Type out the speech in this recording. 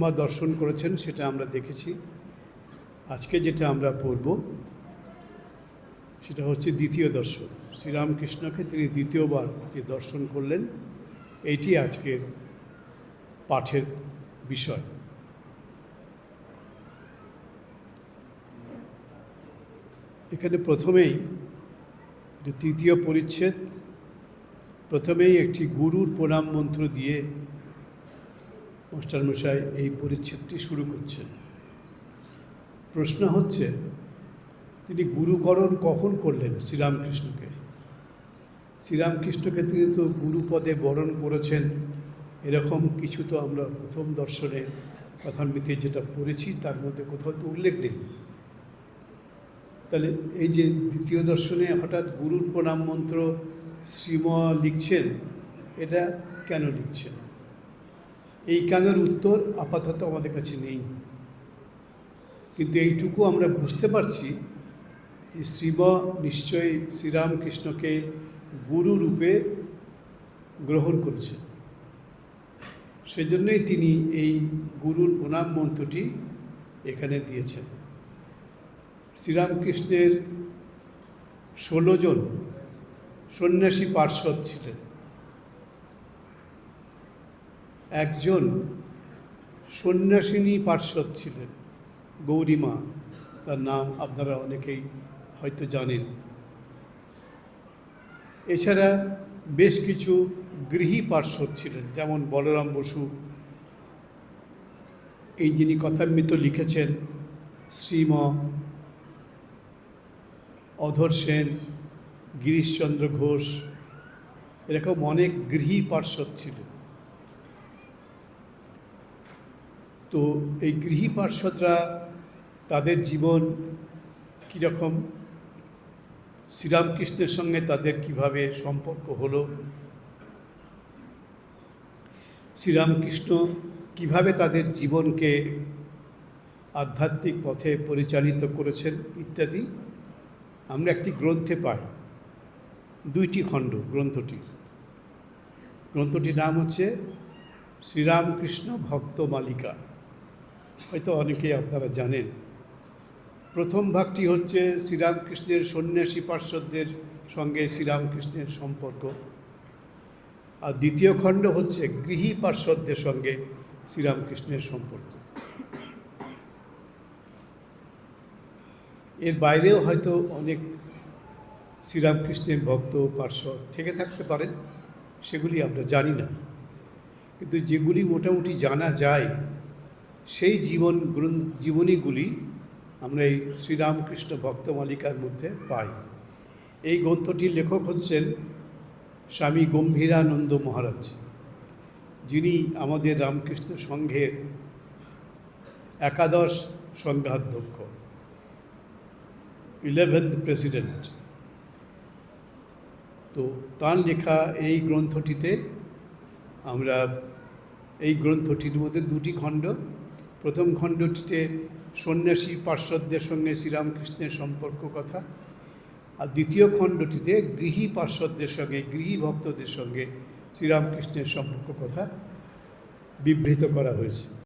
মা দর্শন করেছেন, সেটা আমরা দেখেছি। আজকে যেটা আমরা পড়ব, সেটা হচ্ছে দ্বিতীয় দর্শন। শ্রীরামকৃষ্ণকে তিনি দ্বিতীয়বার যে দর্শন করলেন, এইটি আজকের পাঠের বিষয়। এখানে প্রথমেই তৃতীয় পরিচ্ছেদ। প্রথমেই একটি গুরুর প্রণাম মন্ত্র দিয়ে মাস্টারমশাই এই পরিচ্ছেদটি শুরু করছেন। প্রশ্ন হচ্ছে, তিনি গুরুকরণ কখন করলেন শ্রীরামকৃষ্ণকে? শ্রীরামকৃষ্ণকে তিনি তো গুরুপদে বরণ করেছেন। এরকম কিছু তো আমরা প্রথম দর্শনে কথান্বিতে যেটা পড়েছি, তার মধ্যে কোথাও তো উল্লেখ নেই। তাহলে এই যে দ্বিতীয় দর্শনে হঠাৎ গুরুর প্রণাম মন্ত্র শ্রীম লিখছেন, এটা কেন লিখছেন? এই কেনের উত্তর আপাতত আমাদের কাছে নেই। কিন্তু এইটুকু আমরা বুঝতে পারছি যে শ্রীম নিশ্চয়ই শ্রীরামকৃষ্ণকে গুরু রূপে গ্রহণ করেছেন। সেজন্যই তিনি এই গুরুর প্রণাম মন্ত্রটি এখানে দিয়েছেন। শ্রীরামকৃষ্ণের ষোলো জন সন্ন্যাসী পার্শ্বদ ছিলেন। একজন সন্ন্যাসিনী পার্শ্বদ ছিলেন গৌরীমা তার নাম আপনারা অনেকেই হয়তো জানেন। এছাড়া বেশ কিছু গৃহী পার্শ্বদ ছিলেন, যেমন বলরাম বসু। এই যিনি কথামৃত লিখেছেন, শ্রীম অধর সেন, গিরিশচন্দ্র ঘোষ, এরকম অনেক গৃহী পার্শ্বদ ছিলেন। তো এই গৃহী পার্শ্বদরা তাদের জীবন কীরকম? শ্রীরামকৃষ্ণের সঙ্গে তাদের কীভাবে সম্পর্ক হলো? শ্রীরামকৃষ্ণ কীভাবে তাদের জীবনকে আধ্যাত্মিক পথে পরিচালিত করেছেন ইত্যাদি আমরা একটি গ্রন্থে পাই। দুইটি খণ্ড গ্রন্থটির। গ্রন্থটির নাম হচ্ছে শ্রীরামকৃষ্ণ ভক্ত মালিকা। হয়তো অনেকেই আপনারা জানেন। প্রথম ভাগটি হচ্ছে শ্রীরামকৃষ্ণের সন্ন্যাসী পার্শ্বদের সঙ্গে শ্রীরামকৃষ্ণের সম্পর্ক। আর দ্বিতীয় খণ্ড হচ্ছে গৃহী পার্শ্বদের সঙ্গে শ্রীরামকৃষ্ণের সম্পর্ক। এর বাইরেও হয়তো অনেক শ্রীরামকৃষ্ণের ভক্ত পার্শ্বদ থেকে থাকতে পারেন, সেগুলি আমরা জানি না। কিন্তু যেগুলি মোটামুটি জানা যায় সেই জীবন জীবনীগুলি আমরা এই শ্রীরামকৃষ্ণ ভক্তমালিকার মধ্যে পাই। এই গ্রন্থটির লেখক হচ্ছেন স্বামী গম্ভীরানন্দ মহারাজ। যিনি আমাদের রামকৃষ্ণ সংঘের একাদশ সংঘাধ্যক্ষ ইলেভেন্থ প্রেসিডেন্ট তো তার লেখা এই গ্রন্থটিতে আমরা, এই গ্রন্থটির মধ্যে দুটি খণ্ড প্রথম খণ্ডটিতে সন্ন্যাসী পার্শ্বদের সঙ্গে শ্রীরামকৃষ্ণের সম্পর্ক কথা আর দ্বিতীয় খণ্ডটিতে গৃহী পার্শ্বদের সঙ্গে, গৃহী ভক্তদের সঙ্গে শ্রীরামকৃষ্ণের সম্পর্ক কথা বিবৃত করা হয়েছে।